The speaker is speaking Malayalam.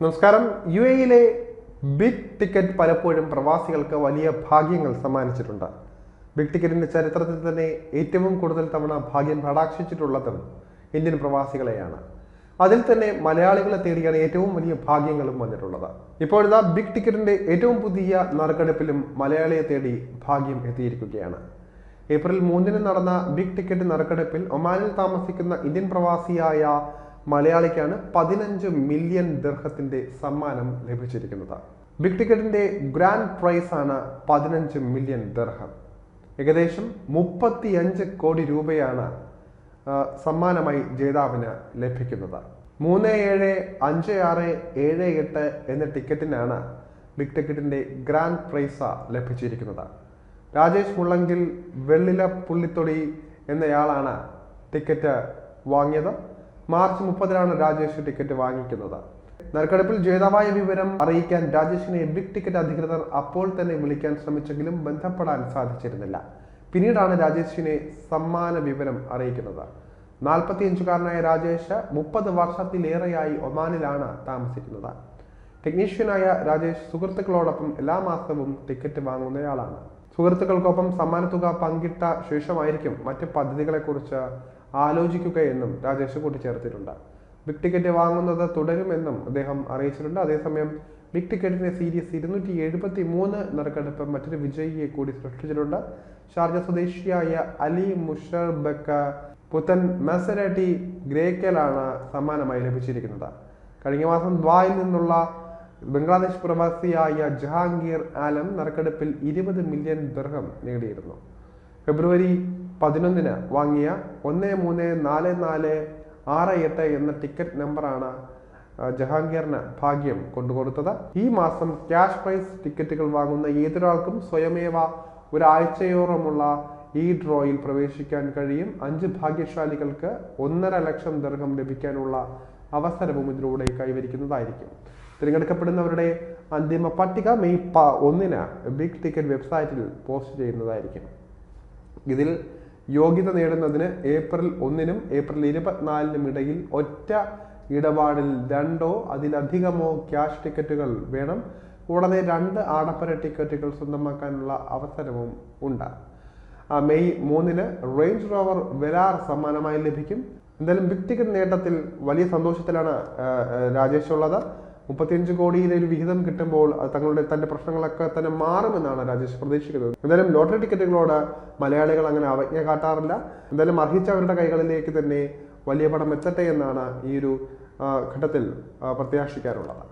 നമസ്കാരം. യു എയിലെ ബിഗ് ടിക്കറ്റ് പലപ്പോഴും പ്രവാസികൾക്ക് വലിയ ഭാഗ്യങ്ങൾ സമ്മാനിച്ചിട്ടുണ്ട്. ബിഗ് ടിക്കറ്റിന്റെ ചരിത്രത്തിൽ തന്നെ ഏറ്റവും കൂടുതൽ തവണ ഭാഗ്യം കടാക്ഷിച്ചിട്ടുള്ളതും ഇന്ത്യൻ പ്രവാസികളെയാണ്. അതിൽ തന്നെ മലയാളികളെ തേടിയാണ് ഏറ്റവും വലിയ ഭാഗ്യങ്ങളും വന്നിട്ടുള്ളത്. ഇപ്പോഴത്തെ ബിഗ് ടിക്കറ്റിന്റെ ഏറ്റവും പുതിയ നറുക്കെടുപ്പിലും മലയാളിയെ തേടി ഭാഗ്യം എത്തിയിരിക്കുകയാണ്. ഏപ്രിൽ മൂന്നിന് നടന്ന ബിഗ് ടിക്കറ്റ് നറുക്കെടുപ്പിൽ ഒമാനിൽ താമസിക്കുന്ന ഇന്ത്യൻ പ്രവാസിയായ മലയാളിക്കാണ് പതിനഞ്ച് മില്യൺ ദർഹത്തിന്റെ സമ്മാനം ലഭിച്ചിരിക്കുന്നത്. ബിഗ് ടിക്കറ്റിന്റെ ഗ്രാൻഡ് പ്രൈസ് ആണ് പതിനഞ്ച് മില്യൺ ദർഹം. ഏകദേശം മുപ്പത്തിയഞ്ച് കോടി രൂപയാണ് സമ്മാനമായി ജേതാവിന് ലഭിക്കുന്നത്. മൂന്ന് ഏഴ് അഞ്ച് ആറ് ഏഴ് എട്ട് എന്ന ടിക്കറ്റിനാണ് ബിഗ് ടിക്കറ്റിന്റെ ഗ്രാൻഡ് പ്രൈസ് ലഭിച്ചിരിക്കുന്നത്. രാജേഷ് മുള്ളങ്കിൽ വെള്ളില പുള്ളിത്തൊടി എന്നയാളാണ് ടിക്കറ്റ് വാങ്ങിയത്. മാർച്ച് മുപ്പതിനാണ് രാജേഷ് ടിക്കറ്റ് വാങ്ങിക്കുന്നത്. നറുക്കെടുപ്പിൽ ജേതാവായ വിവരം അറിയിക്കാൻ രാജേഷിനെ ബിഗ് ടിക്കറ്റ് അധികൃതർ അപ്പോൾ തന്നെ വിളിക്കാൻ ശ്രമിച്ചെങ്കിലും ബന്ധപ്പെടാൻ സാധിച്ചിരുന്നില്ല. പിന്നീടാണ് രാജേഷിനെ സമ്മാന വിവരം അറിയിക്കുന്നത്. നാൽപ്പത്തിയഞ്ചുകാരനായ രാജേഷ് മുപ്പത് വർഷത്തിലേറെയായി ഒമാനിലാണ് താമസിക്കുന്നത്. ടെക്നീഷ്യനായ രാജേഷ് സുഹൃത്തുക്കളോടൊപ്പം എല്ലാ മാസവും ടിക്കറ്റ് വാങ്ങുന്നയാളാണ്. സുഹൃത്തുക്കൾക്കൊപ്പം സമ്മാനത്തുക പങ്കിട്ട ശേഷമായിരിക്കും മറ്റ് പദ്ധതികളെക്കുറിച്ച് ആലോചിക്കുകയെന്നും രാജേഷ് കൂട്ടിച്ചേർത്തിട്ടുണ്ട്. ബിഗ് ടിക്കറ്റ് വാങ്ങുന്നത് തുടരുമെന്നും അദ്ദേഹം അറിയിച്ചിട്ടുണ്ട്. അതേസമയം ബിഗ് ടിക്കറ്റിന്റെ സീരീസ് ഇരുന്നൂറ്റി എഴുപത്തി മൂന്ന് നറുക്കെടുപ്പ് മറ്റൊരു വിജയിയെ കൂടി സൃഷ്ടിച്ചിട്ടുണ്ട്. ഷാർജ സ്വദേശിയായ അലി മുഷർബക്ക് പുത്തൻ മെസരാട്ടി ഗ്രേക്കലാണ് സമ്മാനമായി ലഭിച്ചിരിക്കുന്നത്. കഴിഞ്ഞ മാസം ദ്വായിൽ നിന്നുള്ള ബംഗ്ലാദേശ് പ്രവാസിയായ ജഹാംഗീർ ആലം നറുക്കെടുപ്പിൽ ഇരുപത് മില്യൺ ദർഹം നേടിയിരുന്നു. ഫെബ്രുവരി പതിനൊന്നിന് വാങ്ങിയ ഒന്ന് മൂന്ന് നാല് നാല് ആറ് എട്ട് എന്ന ടിക്കറ്റ് നമ്പറാണ് ജഹാംഗീറിന് ഭാഗ്യം കൊണ്ടുകൊടുത്തത്. ഈ മാസം ക്യാഷ് പ്രൈസ് ടിക്കറ്റുകൾ വാങ്ങുന്ന ഏതൊരാൾക്കും സ്വയമേവ ഒരാഴ്ചയോളമുള്ള ഈ ഡ്രോയിൽ പ്രവേശിക്കാൻ കഴിയും. അഞ്ച് ഭാഗ്യശാലികൾക്ക് ഒന്നര ലക്ഷം ദർഹം ലഭിക്കാനുള്ള അവസരവും ഇതിലൂടെ കൈവരിക്കുന്നതായിരിക്കും. തിരഞ്ഞെടുക്കപ്പെടുന്നവരുടെ അന്തിമ പട്ടിക മെയ് പ ഒന്നിന് ബിഗ് ടിക്കറ്റ് വെബ്സൈറ്റിൽ പോസ്റ്റ് ചെയ്യുന്നതായിരിക്കും. ഇതിൽ യോഗ്യത നേടുന്നതിന് ഏപ്രിൽ ഒന്നിനും ഏപ്രിൽ ഇരുപത്തിനാലിനും ഇടയിൽ ഒറ്റ ഇടപാടിൽ രണ്ടോ അതിലധികമോ ക്യാഷ് ടിക്കറ്റുകൾ വേണം. കൂടാതെ രണ്ട് ആഡംബര ടിക്കറ്റുകൾ സ്വന്തമാക്കാനുള്ള അവസരവും ഉണ്ട്. മെയ് മൂന്നിന് റേഞ്ച് റോവർ വെലാർ സമ്മാനമായി ലഭിക്കും. എന്തായാലും ബിഗ് ടിക്കറ്റ് നേട്ടത്തിൽ വലിയ സന്തോഷത്തിലാണ് രാജേഷ് ഉള്ളത്. മുപ്പത്തിയഞ്ച് കോടിയിലെ ഒരു വിഹിതം കിട്ടുമ്പോൾ തങ്ങളുടെ തന്റെ പ്രശ്നങ്ങളൊക്കെ തന്നെ മാറുമെന്നാണ് രാജേഷ് പ്രതീക്ഷിക്കുന്നത്. എന്തായാലും ലോട്ടറി ടിക്കറ്റുകളോട് മലയാളികൾ അങ്ങനെ അവജ്ഞ കാട്ടാറില്ല. എന്തായാലും അർഹിച്ചവരുടെ കൈകളിലേക്ക് തന്നെ വലിയ പണം എത്തട്ടെ എന്നാണ് ഈ ഒരു ഘട്ടത്തിൽ പ്രത്യാശിക്കാറുള്ളത്.